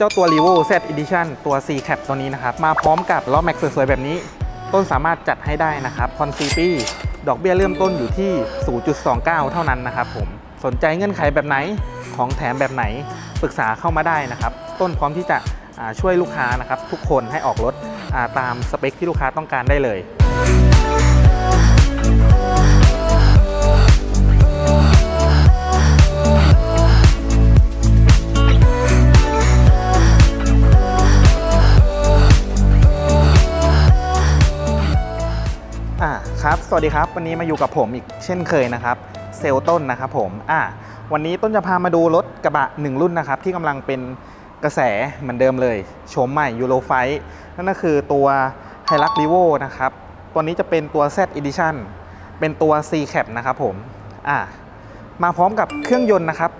เจ้าตัว r e v o Z Edition ตัว C Cap ตัวนี้นะครับ มาพร้อมกับล้อแม็กสวยๆแบบนี้ ต้นสามารถจัดให้ได้นะครับคอนซีปีดอกเบี้ยเริ่มต้นอยู่ที่ 0.29 เท่านั้นนะครับผมสนใจเงื่อนไขแบบไหนของแถมแบบไหนปรึกษาเข้ามาได้นะครับ ต้นพร้อมที่จะช่วยลูกค้านะครับ ทุกคนให้ออกรถตามสเปคที่ลูกค้าต้องการได้เลย สวัสดีครับ วันนี้มาอยู่กับผมอีกเช่นเคยนะครับ เซลลต้นนะครับผมอ่าวันนี้ต้นจะพามาดูรถกระบะหนึ่งรุ่นนะครับ ที่กำลังเป็นกระแสเหมือนเดิมเลยโฉมใหม่ยูโรไฟนั่นก็คือตัว h i l u x r e v o นะครับ ตัวนี้จะเป็นตัว Z Edition เป็นตัว C Cap นะครับผมอ่ามาพร้อมกับเครื่องยนต์นะครับ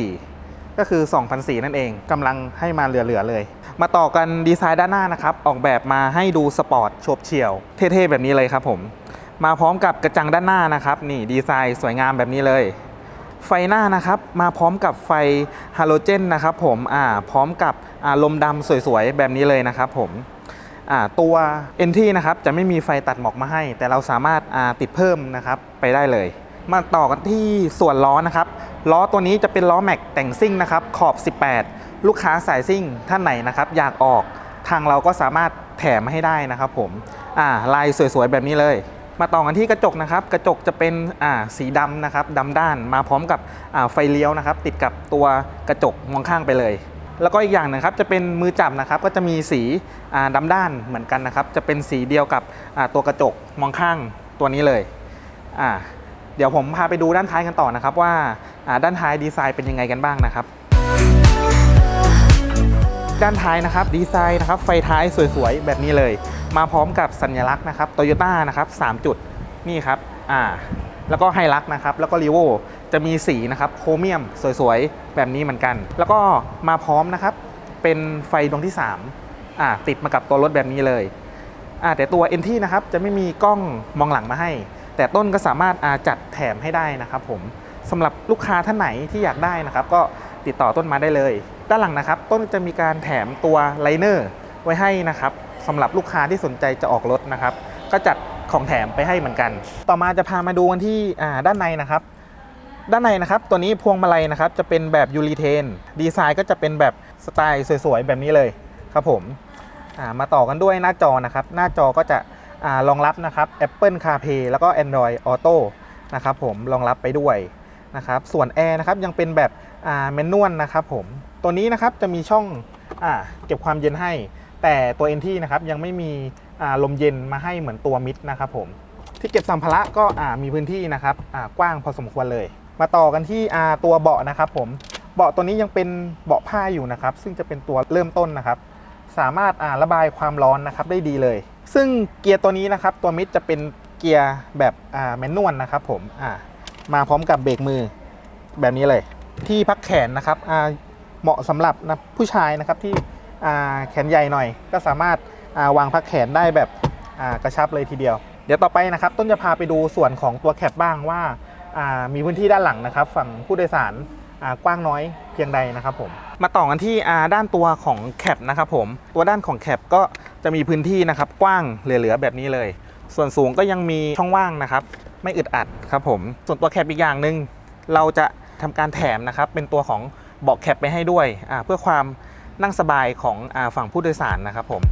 2.4 ก็คือ2,004นั่นเองกำลังให้มาเหลือๆเลย มาต่อกันดีไซน์ด้านหน้านะครับ ออกแบบมาให้ดูสปอร์ตโฉบเฉี่ยว เท่ๆ แบบนี้เลยครับผม มาพร้อมกับกระจังด้านหน้านะครับ นี่ดีไซน์สวยงามแบบนี้เลย ไฟหน้านะครับ มาพร้อมกับไฟฮาโลเจนนะครับผมอ่าพร้อมกับลมดำสวยๆ แบบนี้เลยนะครับผมอ่าตัว n t นะครับจะไม่มีไฟตัดหมอกมาให้ แต่เราสามารถอ่าติดเพิ่มนะครับไปได้เลย มาต่อกันที่ส่วนล้อนะครับล้อตัวนี้จะเป็นล้อแม็กแต่งซิ่งนะครับขอบ 18 ลูกค้าสายซิ่งท่านไหนนะครับอยากออกทางเราก็สามารถแถมให้ได้นะครับผมอ่าลายสวยๆแบบนี้เลย มาต่อกันที่กระจกนะครับ กระจกจะเป็นอ่าสีดำนะครับดำด้านมาพร้อมกับไฟเลี้ยวนะครับ ติดกับตัวกระจกมองข้างไปเลย แล้วก็อีกอย่างหนึงครับจะเป็นมือจับนะครับ ก็จะมีสีอ่าดำด้านเหมือนกันนะครับ จะเป็นสีเดียวกับตัวกระจกมองข้างตัวนี้เลยอ่าเดี๋ยวผมพาไปดูด้านท้ายกันต่อนะครับว่าอ่าด้านท้ายดีไซน์เป็นยังไงกันบ้างนะครับ ด้านท้ายนะครับดีไซน์นะครับไฟท้ายสวยๆ แบบนี้เลย มาพร้อมกับสัญลักษณ์นะครับโตโยต้านะครับ3จุดนี่ครับอ่าแล้วก็ไฮลักนะครับแล้วก็รีโวจะมีสีนะครับโครเมียมสวยๆ แบบนี้เหมือนกัน แล้วก็มาพร้อมนะครับเป็นไฟดวงที่3อ่าติดมากับตัวรถแบบนี้เลยอ่าแต่ตัว NT นะครับจะไม่มีกล้องมองหลังมาให้ แต่ต้นก็สามารถอ่าจัดแถมให้ได้นะครับผมสำหรับลูกค้าท่านไหนที่อยากได้นะครับ ก็ติดต่อต้นมาได้เลย ด้านหลังนะครับ ต้นจะมีการแถมตัวไลเนอร์ไว้ให้นะครับสำหรับลูกค้าที่สนใจจะออกรถนะครับ ก็จัดของแถมไปให้เหมือนกัน ต่อมาจะพามาดูกันที่ด้านในนะครับ ด้านในนะครับตัวนี้พวงมาลัยนะครับจะเป็นแบบยูรีเทนดีไซน์ก็จะเป็นแบบสไตล์สวยๆแบบนี้เลยครับผมามาต่อกันด้วยหน้าจอนะครับ หน้าจอก็จะรองรับนะครับ Apple CarPlay แล้วก็ Android Auto นะครับผมรองรับไปด้วยนะครับส่วนแอร์นะครับยังเป็นแบบแมนนวลนะครับผม ตัวนี้นะครับจะมีช่องอเก็บความเย็นให้ แต่ตัว NT นะครับยังไม่มีลมเย็นมาให้เหมือนตัวมิดนะครับผมที่เก็บสัมภาระก็มีพื้นที่นะครับกว้างพอสมควรเลย มาต่อกันที่ตัวเบาะนะครับผมเบาะตัวนี้ยังเป็นเบาะผ้าอยู่นะครับ ซึ่งจะเป็นตัวเริ่มต้นนะครับ สามารถาระบายความร้อนนะครับได้ดีเลย ซึ่งเกียร์ตัวนี้นะครับ ตัวมิดจะเป็นเกียร์แบบแมนนวลนะครับผมมาพร้อมกับเบรกมือแบบนี้เลย ที่พักแขนนะครับ เหมาะสำหรับนะผู้ชายนะครับที่แขนใหญ่หน่อย ก็สามารถาวางพักแขนได้แบบกระชับเลยทีเดียว เดี๋ยวต่อไปนะครับต้นจะพาไปดูส่วนของตัวแคปบ้างว่ามีพื้นที่ด้านหลังนะครับ ฝั่งผู้โดยสารกว้างน้อยเพียงใดนะครับผมมาต่อกันที่ด้านตัวของแคปนะครับผมตัวด้านของแคปก็จะมีพื้นที่นะครับกว้างเหลือๆแบบนี้เลย ส่วนสูงก็ยังมีช่องว่างนะครับ ไม่อึดอัดครับผมส่วนตัวแคปอีกอย่างหนึ่งเราจะทำการแถมนะครับเป็นตัวของ เบาะแคปไปให้ด้วย เพื่อความนั่งสบายของฝั่งผู้โดยสารนะครับผม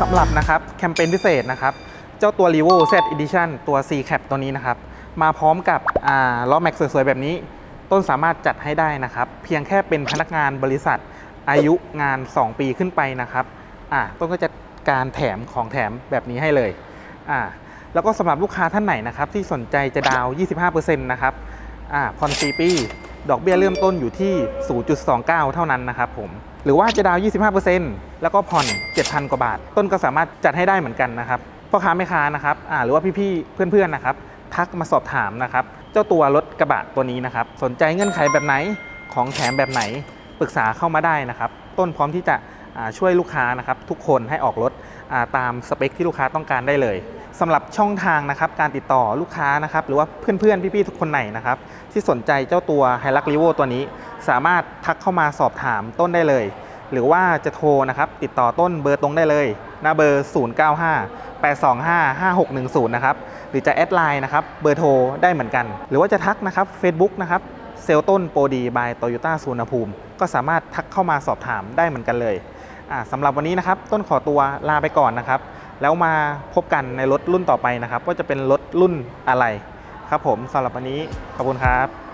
สำหรับนะครับแคมเปญพิเศษนะครับ เจ้าตัว r e v o Z Edition ตัว C Cap ตัวนี้นะครับ มาพร้อมกับล้อแม็กสวยๆ แบบนี้ ต้นสามารถจัดให้ได้นะครับ เพียงแค่เป็นพนักงานบริษัทอายุงาน 2 ปีขึ้นไปนะครับต้นก็จะ การแถมของแถมแบบนี้ให้เลยอ่าแล้วก็สำหรับลูกค้าท่านไหนนะครับที่สนใจจะดาว 25%นะครับอ่าผ่อน4ปี ดอกเบี้ยเริ่มต้นอยู่ที่ 0.29 เท่านั้นนะครับผมหรือว่าจะดาว 25%แล้วก็ผ่อน 7,000 กว่าบาท ต้นก็สามารถจัดให้ได้เหมือนกันนะครับพ่อค้าแม่ค้านะครับอ่าหรือว่าพี่ๆเพื่อนๆนะครับทักมาสอบถามนะครับเจ้าตัวรถกระบะตัวนี้นะครับสนใจเงื่อนไขแบบไหนของแถมแบบไหนปรึกษาเข้ามาได้นะครับ ต้นพร้อมที่จะ ช่วยลูกค้านะครับทุกคนให้ออกรถตามสเปคที่ลูกค้าต้องการได้เลยสำหรับช่องทางนะครับการติดต่อลูกค้านะครับหรือว่าเพื่อนๆ พี่ๆ ทุกคนไหนนะครับที่สนใจเจ้าตัว h i l u x r e v o ตัวนี้ สามารถทักเข้ามาสอบถามต้นได้เลย หรือว่าจะโทรนะครับติดต่อต้นเบอร์ตรงได้เลยหน้าเบอร์ 095 825 5610 นะครับ หรือจะแอดไลน์นะครับ เบอร์โทรได้เหมือนกัน หรือว่าจะทักนะครับ Facebook นะครับ เซลต้นโปรดีบายโตโยต้าสุวรรภูมิ ก็สามารถทักเข้ามาสอบถามได้เหมือนกันเลย สำหรับวันนี้นะครับต้นขอตัวลาไปก่อนนะครับ แล้วมาพบกันในรถรุ่นต่อไปนะครับ ว่าจะเป็นรถรุ่นอะไรครับผมสำหรับวันนี้ขอบคุณครับ